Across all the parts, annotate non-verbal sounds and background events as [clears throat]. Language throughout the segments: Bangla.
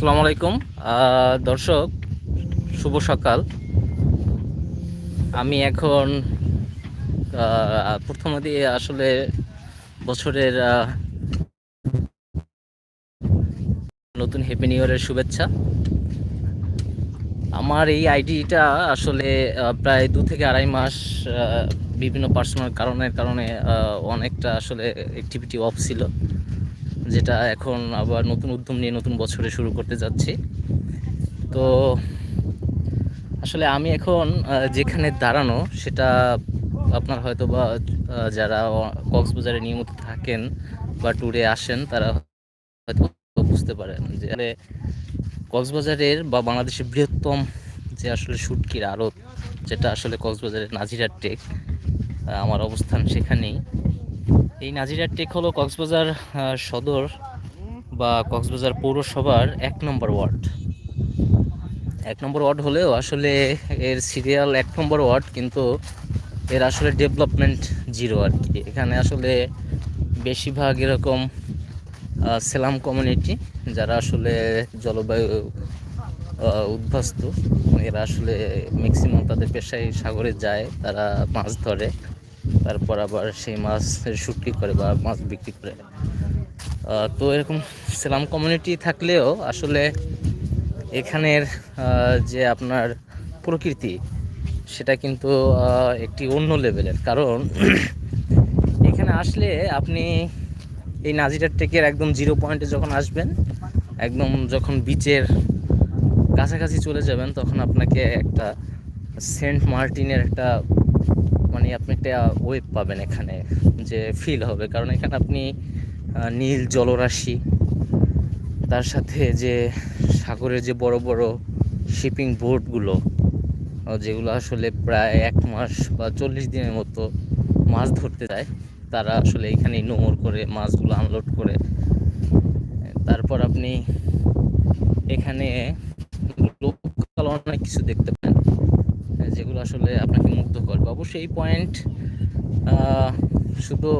আসসালামু আলাইকুম। দর্শক, শুভ সকাল। আমি এখন প্রথম দিয়ে আসলে বছরের নতুন হ্যাপি নিউ ইয়ারের শুভেচ্ছা। আমার এই আইডিটা আসলে প্রায় দু থেকে আড়াই মাস বিভিন্ন পার্সোনাল কারণের কারণে অনেকটা আসলে অ্যাক্টিভিটি অফ ছিল। যেটা এখন আবার নতুন উদ্যম নিয়ে নতুন বছরে শুরু করতে যাচ্ছি। তো আসলে আমি এখন যেখানে দাঁড়ানো সেটা আপনার হয়তো বা যারা কক্সবাজারে নিয়মিত থাকেন বা ট্যুরে আসেন, তারা হয়তো বুঝতে পারেন যে কক্সবাজারের বা বাংলাদেশের বৃহত্তম যে আসলে শুটকির আড়ত, যেটা আসলে কক্সবাজারের নাজিরার টেক আমার অবস্থান সেখানেই। এই নাজিরা টেক হলো কক্সবাজার সদর বা কক্সবাজার পৌরসভার এক নম্বর ওয়ার্ড। এক নম্বর ওয়ার্ড হলেও আসলে এর সিরিয়াল এক নম্বর ওয়ার্ড কিন্তু এর আসলে ডেভেলপমেন্ট জিরো আর কি। এখানে আসলে বেশিরভাগ এরকম সেলাম কমিউনিটি যারা আসলে জলবায়ু আহ, উদ্বাস্তু এরা আসলে ম্যাক্সিমাম তাদের পেশায় সাগরে যায় তারা মাছ ধরে। তারপর আবার সেই মাছ শুটকি করে বা মাছ বিক্রি করে। তো এরকম সেলাম কমিউনিটি থাকলেও আসলে এখানের যে আপনার প্রকৃতি, সেটা কিন্তু একটি অন্য লেভেলের কারণ [clears throat] এখানে আসলে আপনি এই নাজিরার টেকের একদম জিরো পয়েন্টে যখন আসবেন, একদম যখন বিচের কাছাকাছি চলে যাবেন, তখন আপনাকে একটা সেন্ট মার্টিনের একটা মানে আপনি একটা ওয়েব পাবেন এখানে, যে ফিল হবে। কারণ এখানে আপনি নীল জলরাশি, তার সাথে যে সাগরের যে বড় বড় শিপিং বোটগুলো যেগুলো আসলে প্রায় এক মাস বা চল্লিশ দিনের মতো মাছ ধরতে যায়, তারা আসলে এখানেই নোঙর করে মাছগুলো আনলোড করে। তারপর আপনি এখানে লোকাল অনেক কিছু দেখতে পান। যেগুলো আসলে আপনাকে মুগ্ধ করবে। অবশ্যই এই পয়েন্ট শুধু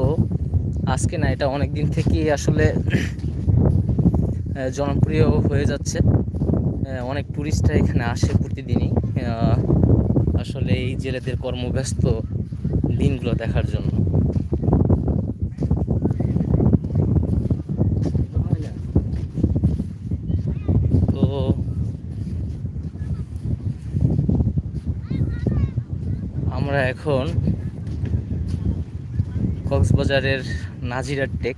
আজকে না, এটা অনেক দিন থেকেই আসলে জনপ্রিয় হয়ে যাচ্ছে। অনেক টুরিস্টরা এখানে আসে প্রতিদিনই। আসলে এই জেলেদের কর্মব্যস্ত দিনগুলো দেখার জন্য তো আমরা এখন কক্সবাজারের নাজিরার টেক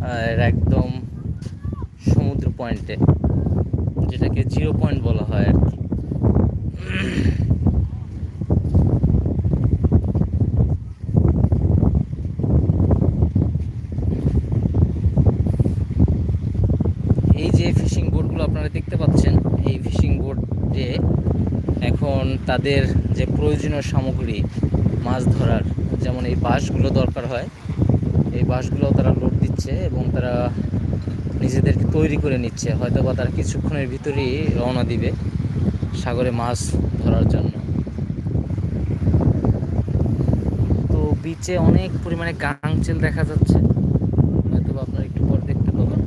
আহ, এর একদম সমুদ্র পয়েন্টে যেটাকে জিরো পয়েন্ট বলা হয় আর কি। এই যে ফিশিং বোটগুলো আপনারা দেখতে পাচ্ছেন এই ফিশিং বোটে এখন তাদের যে প্রয়োজনীয় সামগ্রী, মাছ ধরার, যেমন এই বাঁশগুলো দরকার হয়, এই বাঁশগুলো তারা লোড দিচ্ছে এবং তারা নিজেদেরকে তৈরি করে নিচ্ছে। হয়তো বা তারা কিছুক্ষণের ভিতরেই রওনা দিবে সাগরে মাছ ধরার জন্য। তো বিচে অনেক পরিমাণে গাংচেল দেখা যাচ্ছে। হয়তো বা আপনারা একটু পর দেখতে পাবেন।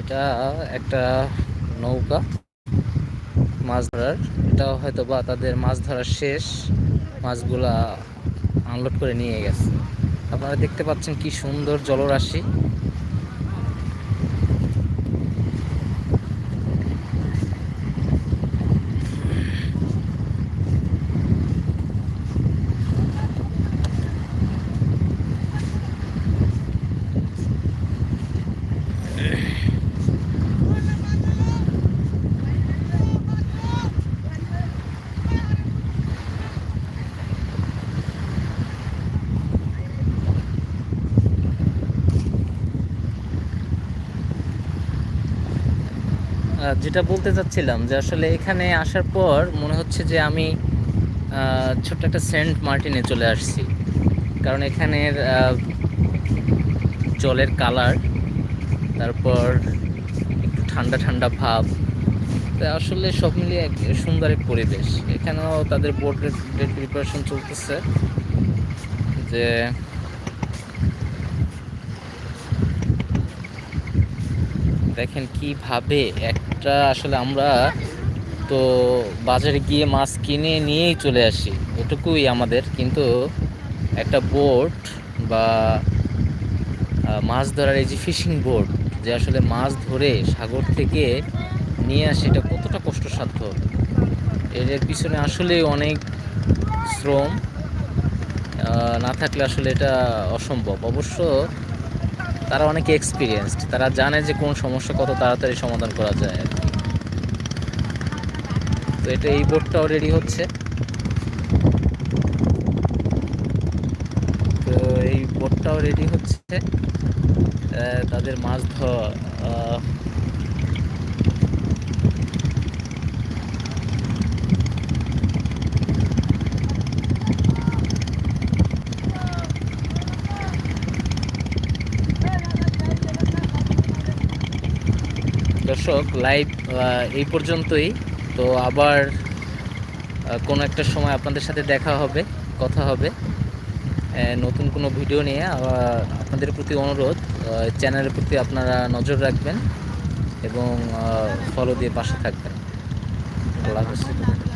এটা একটা নৌকা। মাছ ধরার। এটাও হয়তো বা তাদের মাছ ধরার শেষ। মাছগুলা আনলোড করে নিয়ে গেছে। আপনারা দেখতে পাচ্ছেন কি সুন্দর জলরাশি। যেটা বলতে চাচ্ছিলাম যে আসলে এখানে আসার পর মনে হচ্ছে যে আমি ছোট্ট একটা সেন্ট মার্টিনে চলে আসছি। কারণ এখানের জলের কালার, তারপর একটু ঠান্ডা ঠান্ডা ভাব, তো আসলে সব মিলিয়ে এক সুন্দর এক পরিবেশ। এখানেও তাদের বোর্ডের প্রিপারেশন চলতেছে। যে দেখেন কীভাবে একটা আসলে আমরা তো বাজারে গিয়ে মাছ কিনে নিয়েই চলে আসি এটুকুই আমাদের। কিন্তু একটা বোট বা মাছ ধরার এই যে ফিশিং বোট যে আসলে মাছ ধরে সাগর থেকে নিয়ে আসে, এটা কতটা কষ্টসাধ্য? এর এর পিছনে আসলে অনেক শ্রম না থাকলে আসলে এটা অসম্ভব। অবশ্য তারা অনেক এক্সপিরিয়েন্সড তারা জানে যে কোন সমস্যা কত তাড়াতাড়ি সমাধান করা যায়। তো এটা এই বোর্ডটাও রেডি হচ্ছে তো এই বোর্ডটাও রেডি হচ্ছে তাদের মাছ ধোয়া দর্শক লাইভ এই পর্যন্তই। তো আবার কোন একটা সময় আপনাদের সাথে দেখা হবে, কথা হবে। নতুন কোনো ভিডিও নিয়ে আপনাদের প্রতি অনুরোধ চ্যানেলের প্রতি আপনারা নজর রাখবেন এবং ফলো দিয়ে পাশে থাকবেন। আল্লাহ হাফেজ।